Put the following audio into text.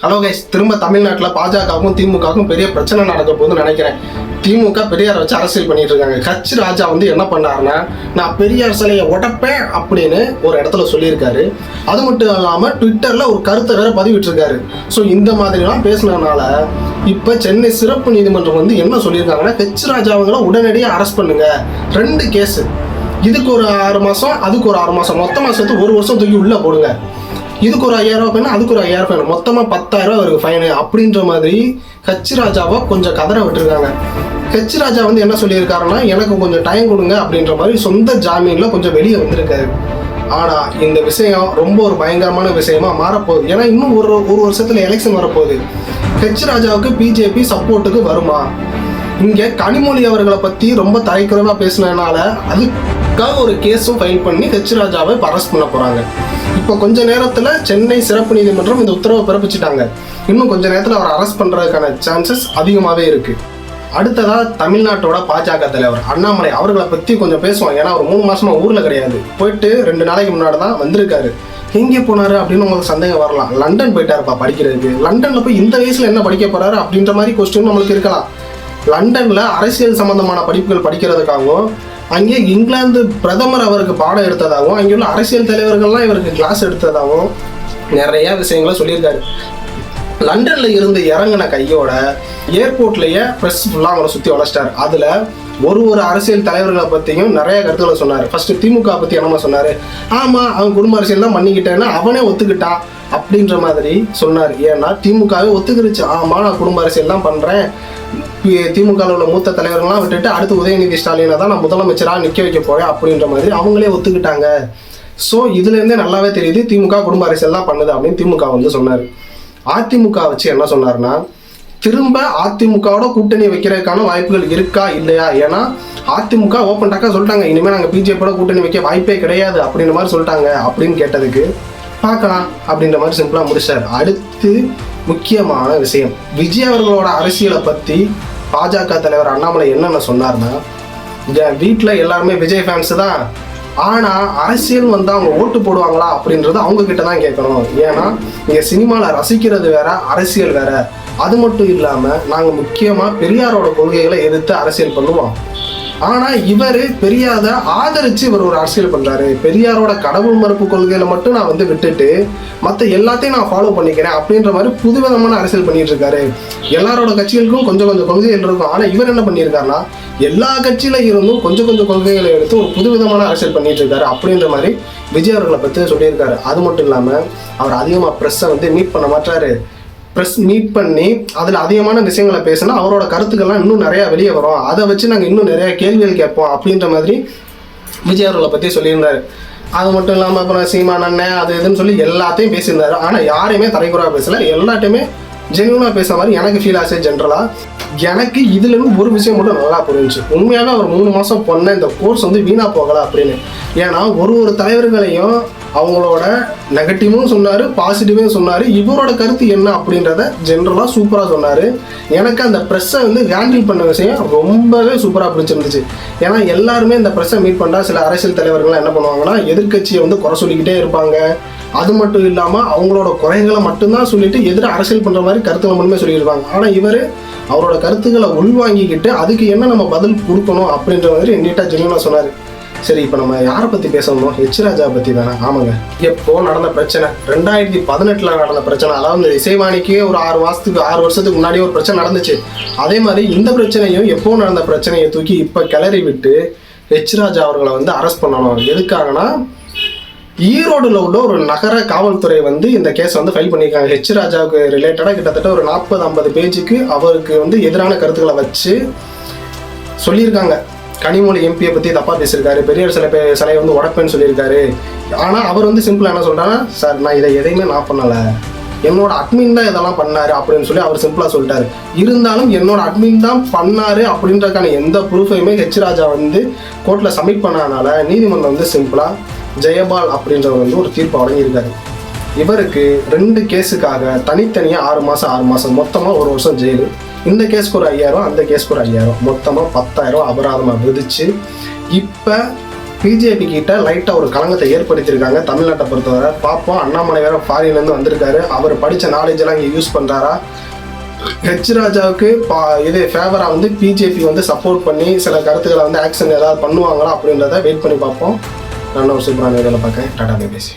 Hello guys திரும்ப தமிழ்நாட்டில் பாஜகவுக்கும் திமுகவுக்கும் பெரிய பிரச்சனை நடக்க போகுதுன்னு நினைக்கிறேன். திமுக பெரியார் வச்சு அரசியல் பண்ணிட்டு இருக்காங்க. கட்சி ராஜா வந்து என்ன பண்ணாருன்னா நான் பெரியார் சிலையை உடப்பேன் அப்படின்னு ஒரு இடத்துல சொல்லியிருக்காரு. அது மட்டும் இல்லாமல் ட்விட்டரில் ஒரு கருத்தை வேற பதிவிட்டிருக்காரு. ஸோ இந்த மாதிரிலாம் பேசுனதுனால இப்போ சென்னை சிறப்பு நீதிமன்றம் வந்து என்ன சொல்லியிருக்காங்கன்னா கட்சி ராஜாவங்களை உடனடியாக அரெஸ்ட் பண்ணுங்க. ரெண்டு கேஸு இதுக்கு ஒரு ஆறு மாதம் அதுக்கு ஒரு ஆறு மாதம் மொத்தமாக சேர்த்து ஒரு வருஷம் தூக்கி உள்ளே போடுங்க. இதுக்கு ஒரு ஐயாயிரம் ரூபாய் ஃபைன் அதுக்கு ஒரு ஐயாயிரம் ஃபைன் மொத்தமாக பத்தாயிரம் ரூபாய் அவருக்கு ஃபைனு அப்படின்ற மாதிரி கட்சி ராஜாவை கொஞ்சம் கதற விட்டுருக்காங்க. கட்சி ராஜா வந்து என்ன சொல்லியிருக்காருன்னா எனக்கு கொஞ்சம் டைம் கொடுங்க அப்படின்ற மாதிரி சொந்த ஜாமீனில் கொஞ்சம் வெளியே வந்திருக்காரு. ஆனால் இந்த விஷயம் ரொம்ப ஒரு பயங்கரமான விஷயமா மாறப்போகுது. ஏன்னா இன்னும் ஒரு ஒரு வருஷத்தில் எலெக்ஷன் வரப்போகுது. கட்சி ராஜாவுக்கு பிஜேபி சப்போர்ட்டுக்கு வருமா? இங்கே கனிமொழி அவர்களை பற்றி ரொம்ப தலைக்குறைவாக பேசினதுனால அதுக்காக ஒரு கேஸும் ஃபைல் பண்ணி ஹெச் ராஜாவை இப்போ அரெஸ்ட் பண்ண போகிறாங்க இப்போ கொஞ்ச நேரத்தில் சென்னை சிறப்பு நீதிமன்றம் இந்த உத்தரவை பிறப்பிச்சிட்டாங்க. இன்னும் கொஞ்ச நேரத்தில் அவர் அரெஸ்ட் பண்ணுறதுக்கான சான்சஸ் அதிகமாகவே இருக்குது அடுத்ததா தமிழ்நாட்டோட பாஜக தலைவர் அண்ணாமலை அவர்களை பற்றி கொஞ்சம் பேசுவோம். ஏன்னா அவர் மூணு மாசமா ஊர்ல கிடையாது. போயிட்டு ரெண்டு நாளைக்கு முன்னாடி தான் வந்திருக்காரு. எங்கே போனாரு அப்படின்னு உங்களுக்கு சந்தேகம் வரலாம். லண்டன் போயிட்டாருப்பா படிக்கிறதுக்கு. லண்டன்ல போய் இந்த வயசுல என்ன படிக்க போறாரு அப்படின்ற மாதிரி கொஸ்டின் நம்மளுக்கு இருக்கலாம். லண்டனில் அரசியல் சம்பந்தமான படிப்புகள் படிக்கிறதுக்காகவும் அங்கே இங்கிலாந்து பிரதமர் அவருக்கு பாடம் எடுத்ததாகவும் அங்கே உள்ள அரசியல் தலைவர்கள்லாம் இவருக்கு கிளாஸ் எடுத்ததாகவும் நிறைய விஷயங்களை சொல்லியிருக்காரு. லண்டனில் இருந்து இறங்கின கையோட ஏர்போர்ட்லேயே ப்ரெஸ் ஃபுல்லாக அவரை சுற்றி வளர்ச்சிட்டார் அதில் ஒரு ஒரு அரசியல் தலைவர்களை பற்றியும் நிறைய கருத்துக்களை சொன்னார். ஃபஸ்ட்டு திமுக பற்றி என்னமா சொன்னார்? ஆமாம் அவன் குடும்ப அரசியல் தான் பண்ணிக்கிட்டேன்னு அவனே ஒத்துக்கிட்டான். அப்படின்ற மாதிரி சொன்னார். ஏன்னா திமுகவே ஒத்துக்கிருச்சு. ஆமாம் நான் குடும்ப அரசியல் தான் பண்ணுறேன் திமுகவில் உள்ள மூத்த தலைவர்கள்லாம் விட்டுட்டு அடுத்து உதயநிதி ஸ்டாலினை தான் நான் முதலமைச்சராக நிற்க வைக்க போறேன் அப்படின்ற மாதிரி அவங்களே ஒத்துக்கிட்டாங்க. ஸோ இதுலேருந்தே நல்லாவே தெரியுது திமுக குடும்ப அரசியல் தான் பண்ணுது அப்படின்னு திமுக வந்து சொன்னார். அதிமுக வச்சு என்ன சொன்னார்னா திரும்ப அதிமுகவோட கூட்டணி வைக்கிறதுக்கான வாய்ப்புகள் இருக்கா இல்லையா? ஏன்னா அதிமுக ஓப்பன் டாக்கா சொல்லிட்டாங்க இனிமேல் நாங்கள் பிஜேபியோட கூட்டணி வைக்க வாய்ப்பே கிடையாது அப்படின்ற மாதிரி சொல்லிட்டாங்க அப்படின்னு கேட்டதுக்கு பார்க்கலாம் அப்படின்ற மாதிரி சிம்பிளாக முடிச்சார். அடுத்து முக்கியமான விஷயம். விஜய் அவர்களோட அரசியலை பற்றி பாஜக தலைவர் அண்ணாமலை என்னென்ன சொன்னார்னா என் வீட்டில் எல்லாருமே விஜய் ஃபேன்ஸ் தான். ஆனால் அரசியல் வந்து அவங்க ஓட்டு போடுவாங்களா அப்படின்றது அவங்க கிட்ட தான் கேட்கணும். ஏன்னா இங்கே சினிமாவில் ரசிக்கிறது வேற அரசியல் வேற. அது மட்டும் இல்லாமல் நாங்கள் முக்கியமாக பெரியாரோட கொள்கைகளை எதிர்த்து அரசியல் பண்ணுவோம். ஆனால் இவர் பெரியாத ஆதரித்து இவர் ஒரு அரசியல் பண்ணுறாரு பெரியாரோட கடவுள் மறுப்பு கொள்கையில மட்டும் நான் வந்து விட்டுட்டு மற்ற எல்லாத்தையும் நான் ஃபாலோ பண்ணிக்கிறேன் அப்படின்ற மாதிரி புதுவிதமான அரசியல் பண்ணிட்டு இருக்காரு. எல்லாரோட கட்சிகளுக்கும் கொஞ்சம் கொஞ்சம் கொள்கைகள் இருக்கும். ஆனால் இவர் என்ன பண்ணியிருக்காருன்னா எல்லா கட்சியில இருந்தும் கொஞ்சம் கொஞ்சம் கொள்கைகளை எடுத்து ஒரு புதுவிதமான அரசியல் பண்ணிட்டு இருக்காரு அப்படின்ற மாதிரி விஜய் அவர்களை பற்றி சொல்லியிருக்காரு. அது மட்டும் இல்லாமல் அவர் அதிகமாக ப்ரெஸ்ஸை வந்து மீட் பண்ண மாட்டாரு. ப்ரெஸ் மீட் பண்ணி அதில் அதிகமான விஷயங்களை பேசினா அவரோட கருத்துக்கள்லாம் இன்னும் நிறையா வெளியே வரும். அதை வச்சு நாங்கள் இன்னும் நிறையா கேள்விகள் கேட்போம் அப்படின்ற மாதிரி விஜய் அவர்களை பற்றி சொல்லியிருந்தார். அது மட்டும் இல்லாமல் அப்புறம் சீமான் அண்ணன் அது இதுன்னு சொல்லி எல்லாத்தையும் பேசியிருந்தாரு. ஆனால் யாரையுமே தரைக்குறாக பேசலை. எல்லாட்டையுமே ஜென்யூனாக பேசுற மாதிரி எனக்கு ஃபீல் ஆச்சு ஜென்ரலாக எனக்கு இதுலேருந்து ஒரு விஷயம் மட்டும் நல்லா புரிஞ்சு உண்மையாகவே அவர் மூணு மாதம் பண்ண இந்த கோர்ஸ் வந்து வீணாக போகலாம் அப்படின்னு. ஏன்னா ஒரு ஒரு தலைவர்களையும் அவங்களோட நெகட்டிவும் சொன்னார் பாசிட்டிவும் சொன்னார். இவரோட கருத்து என்ன அப்படின்றத ஜென்ரலாக சூப்பராக சொன்னார். எனக்கு அந்த ப்ரெஸ்ஸை வந்து ஹேண்டில் பண்ண விஷயம் ரொம்பவே சூப்பராக பிடிச்சிருந்துச்சு. ஏன்னா எல்லாருமே இந்த ப்ரெஸ்ஸை மீட் பண்ணுறா சில அரசியல் தலைவர்கள்லாம் என்ன பண்ணுவாங்கன்னா எதிர்க்கட்சியை வந்து குறை சொல்லிக்கிட்டே இருப்பாங்க. அது மட்டும் இல்லாமல் அவங்களோட குறைகளை மட்டும்தான் சொல்லிட்டு எதிர அரசியல் பண்ணுற மாதிரி கருத்துக்களை மட்டுமே சொல்லியிருப்பாங்க. ஆனால் இவர் அவரோட கருத்துக்களை உள்வாங்கிக்கிட்டு அதுக்கு என்ன நம்ம பதில் கொடுக்கணும் அப்படின்ற மாதிரி நீட்டாக ஜெனியூனாக சொன்னார். சரி இப்போ நம்ம யாரை பற்றி பேசணும் ஹெச் ராஜா பற்றி தானே ஆமாங்க. எப்போ நடந்த பிரச்சனை? ரெண்டாயிரத்தி பதினெட்டில் நடந்த பிரச்சனை. அதாவது இசைவாணிக்கு ஒரு ஆறு மாதத்துக்கு ஆறு வருஷத்துக்கு முன்னாடி ஒரு பிரச்சனை நடந்துச்சு. அதே மாதிரி இந்த பிரச்சனையும் எப்போ நடந்த பிரச்சனையை தூக்கி இப்போ கிளறி விட்டு ஹெச் ராஜா அவர்களை வந்து அரெஸ்ட் பண்ணணும். எதுக்காகனா ஈரோடுல உள்ள ஒரு நகர காவல்துறை வந்து இந்த கேஸ் வந்து ஃபைல் பண்ணியிருக்காங்க. ஹெச் ராஜாவுக்கு ரிலேட்டடாக கிட்டத்தட்ட ஒரு நாற்பது ஐம்பது பேஜுக்கு அவருக்கு வந்து எதிரான கருத்துக்களை வச்சு சொல்லியிருக்காங்க. கனிமொழி எம்பியை பற்றி தப்பாக பேசியிருக்காரு. பெரியார் சில பேர் சிலையை வந்து உடப்பேன்னு சொல்லியிருக்காரு. ஆனால் அவர் வந்து சிம்பிளாக என்ன சொல்கிறாங்கன்னா சார் நான் இதை எதையுமே நான் பண்ணலை. என்னோட அட்மின் தான் இதெல்லாம் பண்ணாரு அப்படின்னு சொல்லி அவர் சிம்பிளாக சொல்லிட்டாரு. இருந்தாலும் என்னோட அட்மின் தான் பண்ணாரு அப்படின்றதுக்கான எந்த ப்ரூஃபையுமே ஹெச் ராஜா வந்து கோர்ட்டில் சப்மிட் பண்ணனால நீதிமன்றம் வந்து சிம்பிளாக ஜெயபால் அப்படின்றவர் வந்து ஒரு தீர்ப்பு வழங்கியிருக்காரு இவருக்கு ரெண்டு கேஸுக்காக தனித்தனியாக ஆறு மாதம் ஆறு மாதம் மொத்தமாக ஒரு வருஷம் ஜெயிலு. இந்த கேஸ்க்கு ஒரு ஐயாயிரம் அந்த கேஸ்க்கு ஒரு ஐயாயிரம். மொத்தமாக பத்தாயிரம் அபராதமாக விதிச்சு இப்போ பிஜேபி கிட்ட லைட்டாக ஒரு கலங்கத்தை ஏற்படுத்தியிருக்காங்க. தமிழ்நாட்டை பொறுத்தவரை பார்ப்போம் அண்ணாமலை வேற ஃபாரின்லேருந்து வந்திருக்காரு. அவர் படித்த நாலேஜ் எல்லாம் இங்கே யூஸ் பண்ணுறாரா ஹெச் ராஜாவுக்கு பா இது ஃபேவராக வந்து பிஜேபி வந்து சப்போர்ட் பண்ணி சில கருத்துக்களை வந்து ஆக்ஷன் ஏதாவது பண்ணுவாங்களா அப்படின்றத வெயிட் பண்ணி பார்ப்போம் நான் ஒரு சூப்பரான இதில் பார்க்கேன் டாடா பேசி